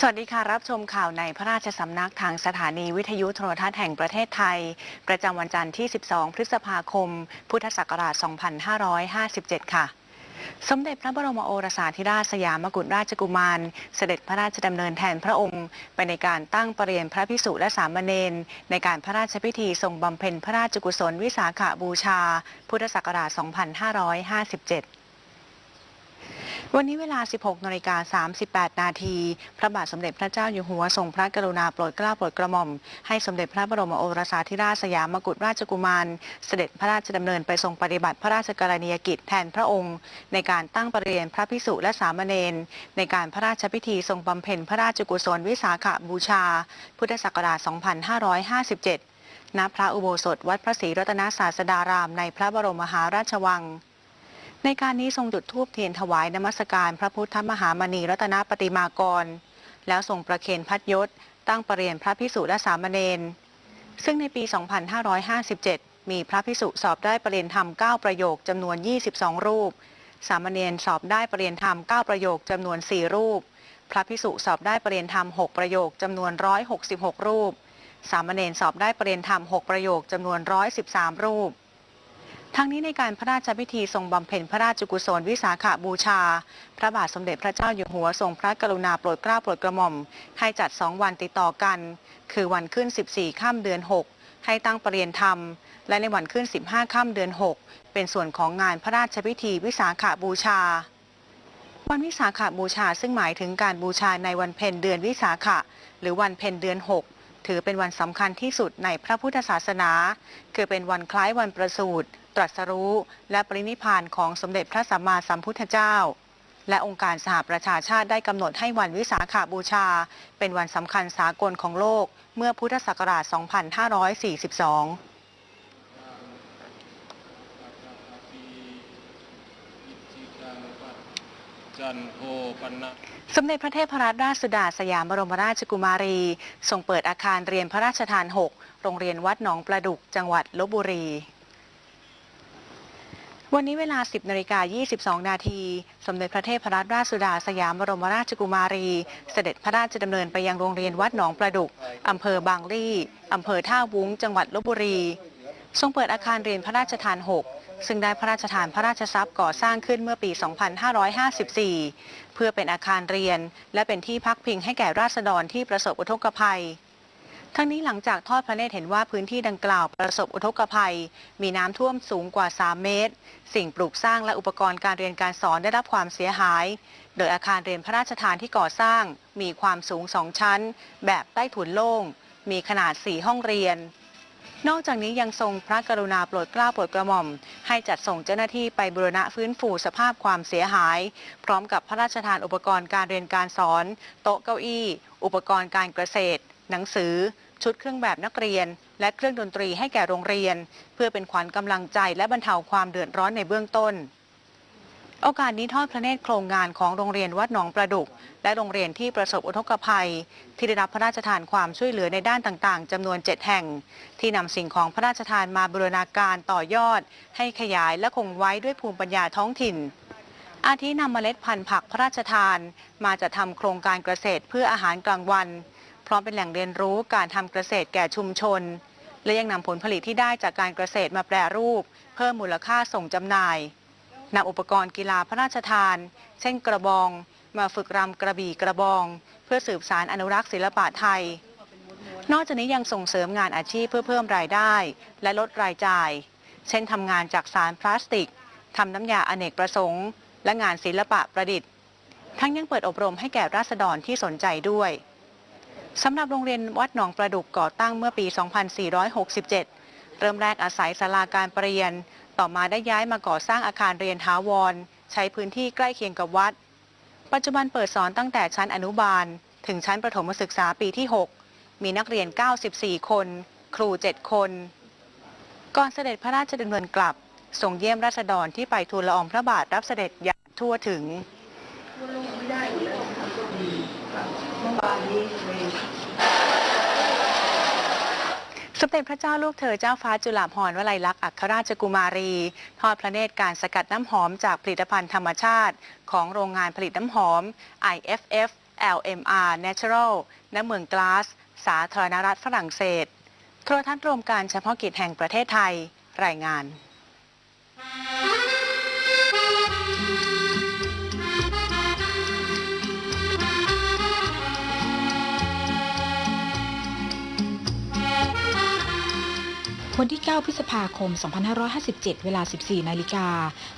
สวัสดีค่ะ รับชมข่าวในพระราชสำนักทางสถานีวิทยุโทรทัศน์แห่งประเทศไทย ประจำวันจันทร์ที่ 12 พฤษภาคม พุทธศักราช 2557 ค่ะ สมเด็จพระบรมโอรสาธิราชสยามกุฎราชกุมาร เสด็จพระราชดำเนินแทนพระองค์ไปในการตั้งประเรียนพระพิสุและสามเณรในการพระราชพิธีทรงบำเพ็ญพระราชกุศลวิสาขบูชา พุทธศักราช 2557 วันนี้เวลา 16นาฬิกา38 นาที พระบาทสมเด็จพระเจ้าอยู่หัวทรงพระกรุณาโปรดเกล้าโปรดกระหม่อม ให้สมเด็จพระบรมโอรสาธิราชสยามกุฎราชกุมาร เสด็จพระราชดำเนินไปทรงปฏิบัติพระราชกรณียกิจแทนพระองค์ ในการตั้งประเรียนพระพิสุและสามเณรในการพระราชพิธีทรงบำเพ็ญพระราชกุศลวิสาขบูชา พุทธศักราช 2557 ณ พระอุโบสถวัดพระศรีรัตนศาสดารามในพระบรมมหาราชวัง ในการนี้ทรงจุดธูปเทียนถวายนมัสการพระพุทธมหามณีรัตนปฏิมากร แล้วทรงประเคนพัดยศ ตั้งประเรียนพระพิสุและสามเณรซึ่งในปี 2557 มีพระพิสุสอบได้ประเรียนธรรม 9 ประโยคจำนวน 22 รูป สามเณรสอบได้ประเรียนธรรม 9 ประโยคจำนวน 4 รูป พระพิสุสอบได้ประเรียนธรรม 6 ประโยคจำนวน 166 รูป สามเณรสอบได้ประเรียนธรรม 6 ประโยคจำนวน 113 รูป ทั้งนี้ในการพระราชพิธีทรงบำเพ็ญพระราชกุศลวิสาขบูชา พระบาทสมเด็จพระเจ้าอยู่หัวทรงพระกรุณาโปรดเกล้าโปรดกระหม่อม ให้จัดสองวันติดต่อกัน คือวันขึ้น 14ค่ำเดือน 6 ให้ตั้งปรรียนธรรม และในวันขึ้น 15ค่ำเดือน 6 เป็นส่วนของงานพระราชพิธีวิสาขบูชา วันวิสาขบูชาซึ่งหมายถึงการบูชาในวันเพ็ญเดือนวิสาขะหรือวันเพ็ญเดือน 6 ถือเป็นวันสำคัญที่สุดในพระพุทธศาสนา คือเป็นวันคล้ายวันประสูติ ตรัสรู้ และปรินิพานของสมเด็จพระสัมมาสัมพุทธเจ้า และองค์การสหประชาชาติได้กำหนดให้วันวิสาขาบูชา เป็นวันสำคัญสากลของโลกเมื่อพุทธศักราช 2542สมเด็จพระเทพรัตนราชสุดาสยามบรมราชกุมารีทรงเปิดอาคารเรียนพระราชทาน 6 โรงเรียนวัดหนองประดุกจังหวัดลบบุรี วันนี้เวลา 10นาฬิกา22 นาที สมเด็จพระเทพรัตนราชสุดาสยามบรมราชกุมารี เสด็จพระราชดำเนินไปยังโรงเรียนวัดหนองประดุก อำเภอบางลี่อำเภอท่าวุ้ง จังหวัดลบบุรี ทรงเปิดอาคารเรียนพระราชทาน 6 ซึ่งได้พระราชทานพระราชทรัพย์ก่อสร้างขึ้นเมื่อปี 2554 เพื่อเป็นอาคารเรียน และเป็นที่พักพิงให้แก่ราษฎรที่ประสบอุทกภัย ทั้งนี้หลังจากทอดพระเนตรเห็นว่าพื้นที่ดังกล่าวประสบอุทกภัย มีน้ำท่วมสูงกว่า 3 เมตร สิ่งปลูกสร้างและอุปกรณ์การเรียนการสอนได้รับความเสียหาย โดยอาคารเรียนพระราชทานที่ก่อสร้าง มีความสูง2ชั้น แบบใต้ถุนโล่ง มีขนาด 4 ห้องเรียน นอกจากนี้ยังทรงพระกรุณาโปรดเกล้าโปรดกระหม่อม ให้จัดส่งเจ้าหน้าที่ไปบูรณะฟื้นฟูสภาพความเสียหาย พร้อมกับพระราชทานอุปกรณ์การเรียนการสอน โต๊ะเก้าอี้ อุปกรณ์การเกษตร หนังสือ ชุดเครื่องแบบนักเรียน และเครื่องดนตรีให้แก่โรงเรียน เพื่อเป็นขวัญกำลังใจและบรรเทาความเดือดร้อนในเบื้องต้น โอกาสนี้ทอดพระเนตรโครงงานของโรงเรียนวัดหนองประดุก และโรงเรียนที่ประสบอุทกภัย ที่ได้รับพระราชทานความช่วยเหลือในด้านต่างๆจำนวน 7 แห่ง ที่นำสิ่งของพระราชทานมาบูรณาการต่อยอด ให้ขยายและคงไว้ด้วยภูมิปัญญาท้องถิ่นอาทินำเมล็ดพันธุ์ผักพระราชทาน มาจะทำโครงการเกษตรเพื่ออาหารกลางวัน ร้อมเป็นแหล่งเรียนรู้การทำเกษตรแก่ชุมชน และยังนำผลผลิตที่ได้จากการเกษตรมาแปรรูป เพิ่มมูลค่าส่งจำหน่ายนำอุปกรณ์กีฬาพระราชทาน เช่นกระบอง มาฝึกรำกระบี่กระบอง เพื่อสืบสารอนุรักษ์ศิลปะไทย นอกจากนี้ยังส่งเสริมงานอาชีพเพื่อเพิ่มรายได้ และลดรายจ่าย เช่นทำงานจากสารพลาสติกทำน้ำยาอเนกประสงค์ และงานศิลปะประดิษฐ์ ทั้งยังเปิดอบรมให้แก่ราษฎรที่สนใจด้วย สำหรับโรงเรียนวัดหนองประดุกก่อตั้งเมื่อปี 2467 เริ่มแรกอาศัยศาลาการประเรียน ต่อมาได้ย้ายมาก่อสร้างอาคารเรียนถาวร ใช้พื้นที่ใกล้เคียงกับวัด ปัจจุบันเปิดสอนตั้งแต่ชั้นอนุบาล ถึงชั้นประถมศึกษาปีที่ 6 มีนักเรียน 94 คน ครู 7 คน ก่อนเสด็จพระราชดำเนินกลับส่งเยี่ยมราษฎรที่ไปทูลละอองพระบาทรับเสด็จอย่างทั่วถึง สมเด็จพระเจ้าลูกเธอเจ้าฟ้าจุฬาภรณ์วลัยลักษณ์อัครราชกุมารี ทอดพระเนตรการสกัดน้ำหอมจากผลิตภัณฑ์ธรรมชาติ ของโรงงานผลิตน้ำหอม IFF LMR Natural ณเมืองกลาส สาธารณรัฐฝรั่งเศส โทรทัศน์รวมการเฉพาะกิจแห่งประเทศไทย รายงาน วันที่ 9 พฤษภาคม 2557 เวลา 14 นาฬิกา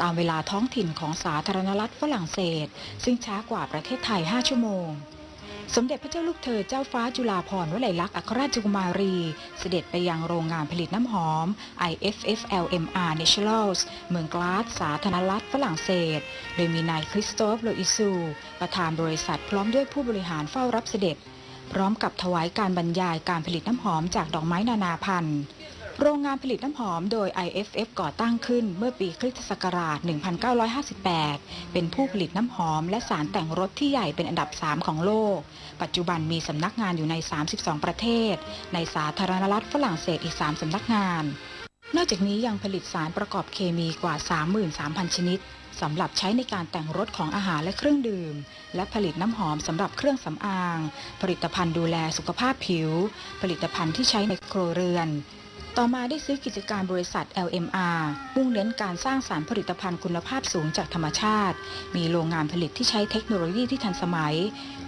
ตามเวลาท้องถิ่นของสาธารณรัฐฝรั่งเศส ซึ่งช้ากว่าประเทศไทย 5 ชั่วโมง สมเด็จพระเจ้าลูกเธอเจ้าฟ้าจุฬาภรณ์วลัยลักษณ์อัครราชกุมารี เสด็จไปยังโรงงานผลิตน้ำหอม IFF LMR Naturals เมืองกลาสสาธารณรัฐฝรั่งเศส โดยมีนายคริสโตฟโลอิซู ประธานบริษัทพร้อมด้วยผู้บริหารเฝ้ารับเสด็จ พร้อมกับถวายการบรรยายการผลิตน้ำหอมจากดอกไม้นานาพันธุ์ โรงงานผลิตน้ำหอมโดย IFF ก่อตั้งขึ้นเมื่อปีคริสตศักราช 1958 เป็นผู้ผลิตน้ำหอมและสารแต่งรถที่ใหญ่เป็นอันดับ 3 ของโลก ปัจจุบันมีสำนักงานอยู่ใน 32 ประเทศ ในสาธารณรัฐฝรั่งเศสอีก 3 สำนักงาน นอกจากนี้ยังผลิตสารประกอบเคมีกว่า 33,000 ชนิดสำหรับใช้ในการแต่งรถของอาหารและเครื่องดื่ม และผลิตน้ำหอมสำหรับเครื่องสำอาง ผลิตภัณฑ์ดูแลสุขภาพผิว ผลิตภัณฑ์ที่ใช้ในครัวเรือน ต่อมาได้ซื้อกิจการบริษัท LMR มุ่งเน้นการสร้างสารผลิตภัณฑ์คุณภาพสูงจากธรรมชาติ มีโรงงานผลิตที่ใช้เทคโนโลยีที่ทันสมัย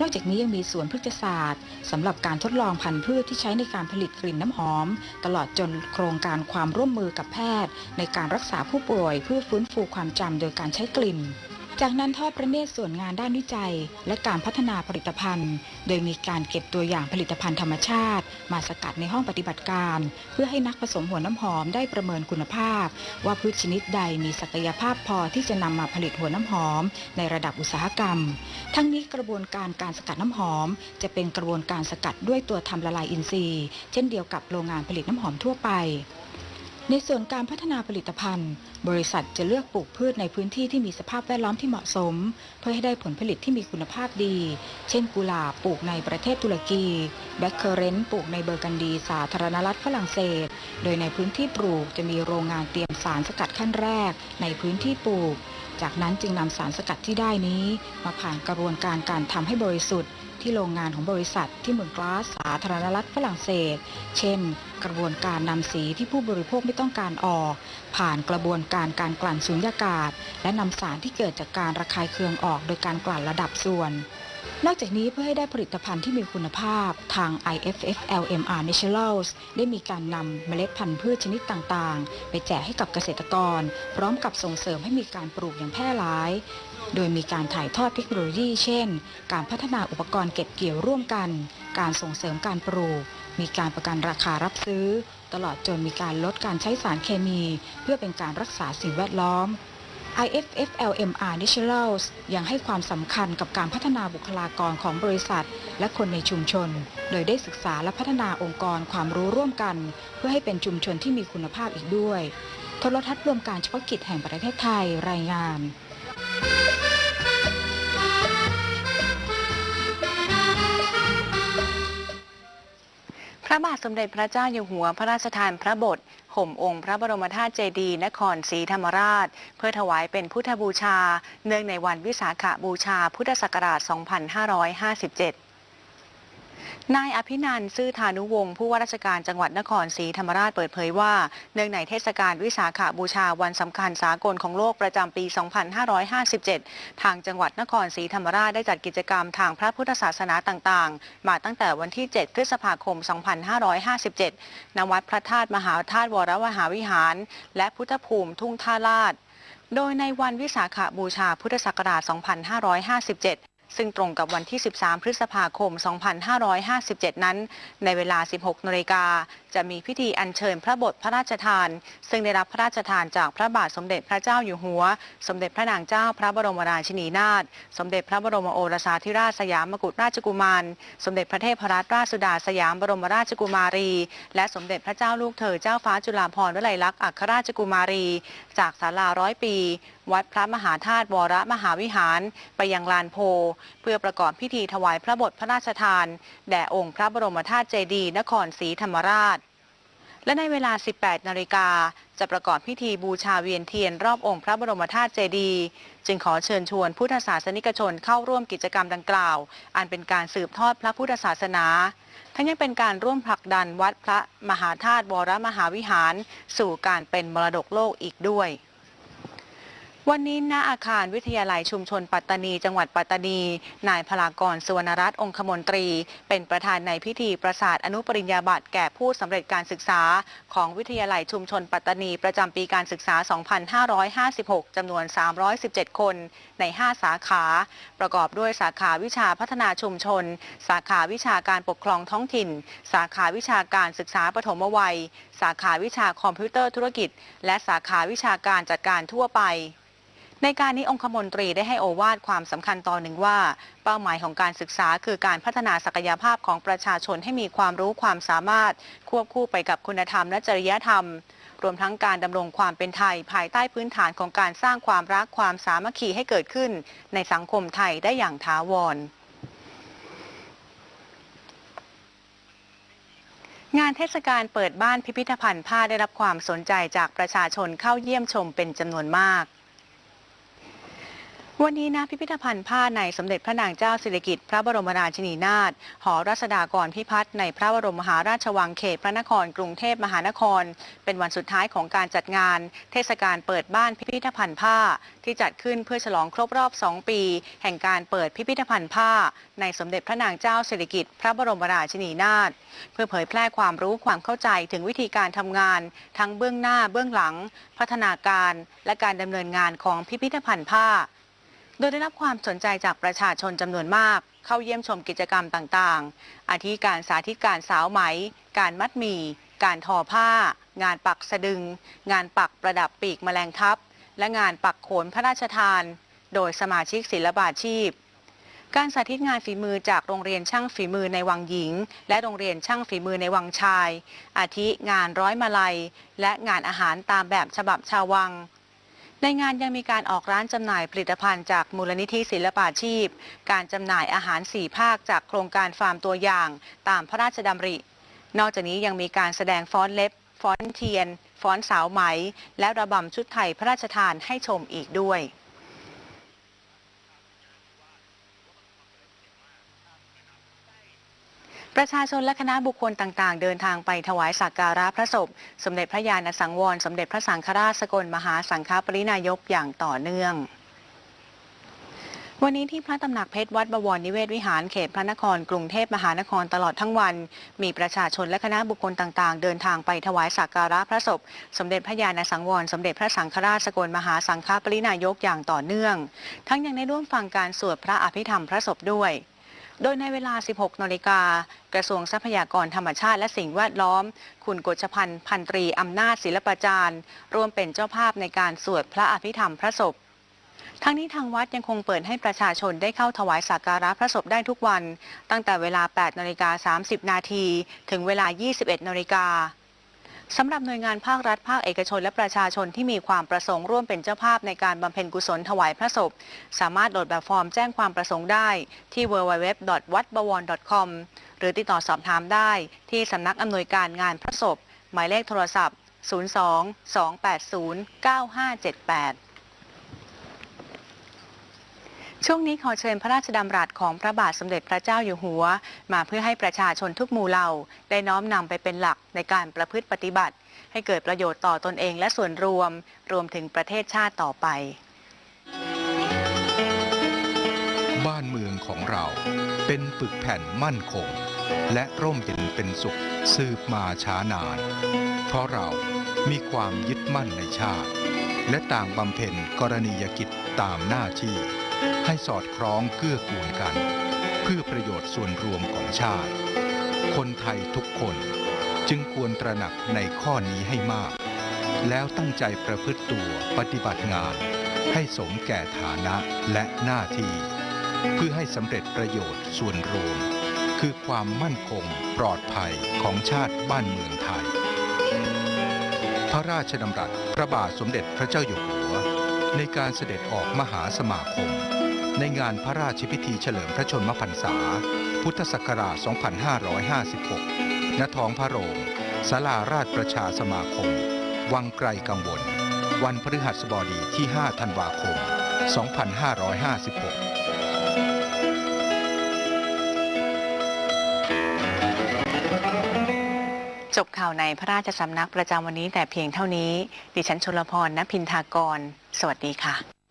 นอกจากนี้ยังมีสวนพฤกษศาสตร์สำหรับการทดลองพันธุ์พืชที่ใช้ในการผลิตกลิ่นน้ำหอม ตลอดจนโครงการความร่วมมือกับแพทย์ ในการรักษาผู้ป่วยเพื่อฟื้นฟูความจำโดยการใช้กลิ่น จากนั้นทอดพระเนตรส่วนงานด้านวิจัย และการพัฒนาผลิตภัณฑ์ โดยมีการเก็บตัวอย่างผลิตภัณฑ์ธรรมชาติ มาสกัดในห้องปฏิบัติการ เพื่อให้นักผสมหัวน้ำหอมได้ประเมินคุณภาพ ว่าพืชชนิดใดมีศักยภาพพอที่จะนำมาผลิตหัวน้ำหอม ในระดับอุตสาหกรรม ทั้งนี้กระบวนการการสกัดน้ำหอม จะเป็นกระบวนการสกัดด้วยตัวทำละลายอินทรีย์ เช่นเดียวกับโรงงานผลิตน้ำหอมทั่วไป ในส่วนการพัฒนาผลิตภัณฑ์ บริษัทจะเลือกปลูกพืชในพื้นที่ที่มีสภาพแวดล้อมที่เหมาะสม เพื่อให้ได้ผลผลิตที่มีคุณภาพดี เช่นกุหลาบปลูกในประเทศตุรกีแบคเคอร์เรนต์ปลูกในเบอร์กันดี สาธารณรัฐฝรั่งเศส โดยในพื้นที่ปลูกจะมีโรงงานเตรียมสารสกัดขั้นแรก ในพื้นที่ปลูก จากนั้นจึงนำสารสกัดที่ได้นี้ มาผ่านกระบวนการการทำให้บริสุทธิ์ ที่โรงงานของบริษัทที่เมืองกลาสสาธารณรัฐฝรั่งเศส เช่น กระบวนการนำสีที่ผู้บริโภคไม่ต้องการออก ผ่านกระบวนการการกลั่นสุญญากาศ และนำสารที่เกิดจากการระคายเคืองออกโดยการกลั่นระดับส่วนนอกจากนี้เพื่อให้ได้ผลิตภัณฑ์ที่มีคุณภาพทาง IFF LMR Naturals ได้มีการนำเมล็ดพันธุ์พืชชนิดต่างๆ ไปแจกให้กับเกษตรกร พร้อมกับส่งเสริมให้มีการปลูกอย่างแพร่หลาย โดยมีการถ่ายทอดเทคโนโลยีเช่น การพัฒนาอุปกรณ์เก็บเกี่ยวร่วมกัน การส่งเสริมการปลูก มีการประกันราคารับซื้อ ตลอดจนมีการลดการใช้สารเคมี เพื่อเป็นการรักษาสิ่งแวดล้อม IFF LMR Naturals ยังให้ความสำคัญกับการพัฒนาบุคลากรของบริษัท และคนในชุมชน โดยได้ศึกษาและพัฒนาองค์กรความรู้ร่วมกัน เพื่อให้เป็นชุมชนที่มีคุณภาพอีกด้วย โทรทัศน์รวมการเฉพาะกิจแห่งประเทศไทยรายงาน ระบาทสมเด็จพระเจ้าอยู่หัวพระราชทานพระบทห่มองค์พระบรมธาตุเจดีย์นครศรีธรรมราช เพื่อถวายเป็นพุทธบูชา เนื่องในวันวิสาขบูชาพุทธศักราช 2557 นายอภินันท์ซื่อธานุวงศ์ผู้ว่าราชการจังหวัดนครศรีธรรมราชเปิดเผยว่า เนื่องในเทศกาลวิสาขบูชาวันสำคัญสากลของโลกประจำปี 2557 ทางจังหวัดนครศรีธรรมราชได้จัดกิจกรรมทางพระพุทธศาสนาต่างๆ มาตั้งแต่วันที่ 7 พฤษภาคม 2557 ณ วัดพระธาตุมหาธาตุวรมหาวิหาร และพุทธภูมิทุ่งท่าลาด โดยในวันวิสาขบูชาพุทธศักราช 2557 ซึ่งตรงกับวันที่ 13 พฤษภาคม 2557 นั้น ในเวลา 16นาฬิกา จะมีพิธีอัญเชิญพระบทพระราชทาน ซึ่งได้รับพระราชทานจากพระบาทสมเด็จพระเจ้าอยู่หัว สมเด็จพระนางเจ้าพระบรมราชินีนาถสมเด็จพระบรมโอรสาธิราชสยามกุฎราชกุมาร สมเด็จพระเทพรัตนราชสุดาสยามบรมราชกุมารี และสมเด็จพระเจ้าลูกเธอเจ้าฟ้าจุฬาภรณ์วลัยลักษณ์อัครราชกุมารี จากศาลาร้อยปี วัดพระมหาธาตุวรมหาวิหาร ไปยังลานโพ เพื่อประกอบพิธีถวายพระบทพระราชทาน แด่องค์พระบรมธาตุเจดีย์นครศรีธรรมราช และในเวลา 18 นาฬิกา จะประกอบพิธีบูชาเวียนเทียนรอบองค์พระบรมธาตุเจดีย์จึงขอเชิญชวนพุทธศาสนิกชนเข้าร่วมกิจกรรมดังกล่าว อันเป็นการสืบทอดพระพุทธศาสนา ทั้งยังเป็นการร่วมผลักดันวัดพระมหาธาตุวรมหาวิหาร สู่การเป็นมรดกโลกอีกด้วย วันนี้ณอาคารวิทยาลัยชุมชนปัตตานี จังหวัดปัตตานี นายพลากรสุวรรณรัตน์องคมนตรี เป็นประธานในพิธีประสาทอนุปริญญาบัตรแก่ผู้สำเร็จการศึกษา ของวิทยาลัยชุมชนปัตตานี ประจำปีการศึกษา 2556 จำนวน 317 คนใน 5 สาขา ประกอบด้วยสาขาวิชาพัฒนาชุมชน สาขาวิชาการปกครองท้องถิ่น สาขาวิชาการศึกษาปฐมวัย สาขาวิชาคอมพิวเตอร์ธุรกิจ และสาขาวิชาการจัดการทั่วไป ในการนี้องคมนตรีได้ให้โอวาทความสำคัญตอนหนึ่งว่า เป้าหมายของการศึกษาคือการพัฒนาศักยภาพของประชาชนให้มีความรู้ความสามารถ ควบคู่ไปกับคุณธรรมและจริยธรรม รวมทั้งการดำรงความเป็นไทย ภายใต้พื้นฐานของการสร้างความรักความสามัคคีให้เกิดขึ้น ในสังคมไทยได้อย่างถาวรงานเทศกาลเปิดบ้านพิพิธภัณฑ์ผ้าได้รับความสนใจจากประชาชนเข้าเยี่ยมชมเป็นจำนวนมาก วันนี้นะพิพิธภัณฑ์ผ้าในสมเด็จพระนางเจ้าสิริกิติ์พระบรมราชินีนาถหอรัศดากรพิพัฒน์ในพระบรมมหาราชวังเขตพระนครกรุงเทพมหานคร เป็นวันสุดท้ายของการจัดงาน เทศกาลเปิดบ้านพิพิธภัณฑ์ผ้า ที่จัดขึ้นเพื่อฉลองครบรอบ 2 ปี แห่งการเปิดพิพิธภัณฑ์ผ้า ในสมเด็จพระนางเจ้าสิริกิติ์พระบรมราชินีนาถเพื่อเผยแพร่ความรู้ความเข้าใจถึงวิธีการทำงาน ทั้งเบื้องหน้าเบื้องหลัง พัฒนาการ และการดำเนินงานของพิพิธภัณฑ์ผ้า โดยได้รับความสนใจจากประชาชนจำนวนมาก เข้าเยี่ยมชมกิจกรรมต่างๆ อาทิการสาธิตการสาวไหม การมัดหมี่ การทอผ้า งานปักสะดึง งานปักประดับปีกแมลงทับ และงานปักโขนพระราชทาน โดยสมาชิกศิลปาชีพ การสาธิตงานฝีมือจากโรงเรียนช่างฝีมือในวังหญิง และโรงเรียนช่างฝีมือในวังชาย อาทิงานร้อยมาลัย และงานอาหารตามแบบฉบับชาววัง ในงานยังมีการออกร้านจำหน่ายผลิตภัณฑ์จากมูลนิธิศิลปาชีพ การจำหน่ายอาหารสี่ภาคจากโครงการฟาร์มตัวอย่าง ตามพระราชดำริ นอกจากนี้ยังมีการแสดงฟ้อนเล็บ ฟ้อนเทียน ฟ้อนสาวไหม และระบำชุดไทยพระราชทานให้ชมอีกด้วย ประชาชนและคณะบุคคลต่างๆ เดินทางไปถวายสักการะพระศพ สมเด็จพระญาณสังวร สมเด็จพระสังฆราชสกลมหาสังฆปรินายกอย่างต่อเนื่องวันนี้ที่พระตำหนักเพชรวัดบวรนิเวศวิหารเขตพระนครกรุงเทพมหานครตลอดทั้งวัน มีประชาชนและคณะบุคคลต่างๆ เดินทางไปถวายสักการะพระศพ สมเด็จพระญาณสังวร สมเด็จพระสังฆราชสกลมหาสังฆปรินายกอย่างต่อเนื่อง ทั้งยังได้ร่วมฟังการสวดพระอภิธรรมพระศพด้วย โดยในเวลา 16นาฬิกา กระทรวงทรัพยากรธรรมชาติและสิ่งแวดล้อม คุณกฤษพันธ์พันตรีอำนาจศิลปจารย์ ร่วมเป็นเจ้าภาพในการสวดพระอภิธรรมพระศพทั้งนี้ทางวัดยังคงเปิดให้ประชาชนได้เข้าถวายสักการะพระศพได้ทุกวัน ตั้งแต่เวลา 8นาฬิกา30 นาที ถึงเวลา 21นาฬิกา สำหรับหน่วยงานภาครัฐภาคเอกชนและประชาชนที่มีความประสงค์ร่วมเป็นเจ้าภาพในการบำเพ็ญกุศลถวายพระศพ สามารถโหลดแบบฟอร์มแจ้งความประสงค์ได้ที่ www.wadbawon.com หรือติดต่อสอบถามได้ที่สำนักอำนวยการงานพระศพ หมายเลขโทรศัพท์ 02 280 9578 ช่วงนี้ขอเชิญพระราชดำรัสของพระบาทสมเด็จพระเจ้าอยู่หัว มาเพื่อให้ประชาชนทุกหมู่เหล่า ได้น้อมนำไปเป็นหลักในการประพฤติปฏิบัติ ให้เกิดประโยชน์ต่อตนเองและส่วนรวม รวมถึงประเทศชาติต่อไป บ้านเมืองของเราเป็นปึกแผ่นมั่นคง และร่มเย็นเป็นสุขสืบมาช้านาน เพราะเรามีความยึดมั่นในชาติ และต่างบำเพ็ญกรณียกิจตามหน้าที่ ให้สอดคล้องเกื้อกูลกัน เพื่อประโยชน์ส่วนรวมของชาติ คนไทยทุกคนจึงควรตระหนักในข้อนี้ให้มาก แล้วตั้งใจประพฤติตัวปฏิบัติงาน ให้สมแก่ฐานะและหน้าที่ เพื่อให้สำเร็จประโยชน์ส่วนรวม คือความมั่นคงปลอดภัยของชาติบ้านเมืองไทย พระราชดำรัสพระบาทสมเด็จพระเจ้าอยู่หัว ในการเสด็จออกมหาสมาคม ในงานพระราชพิธีเฉลิมพระชนมพรรษา พุทธศักราช 2556 ณ ท้องพระโรงศาลาราชประชาสมาคม วังไกลกังวล วันพฤหัสบดีที่ 5 ธันวาคม 2556จบข่าวในพระราชสำนักประจำวันนี้แต่เพียงเท่านี้ ดิฉันชลพรณพินทากร สวัสดีค่ะ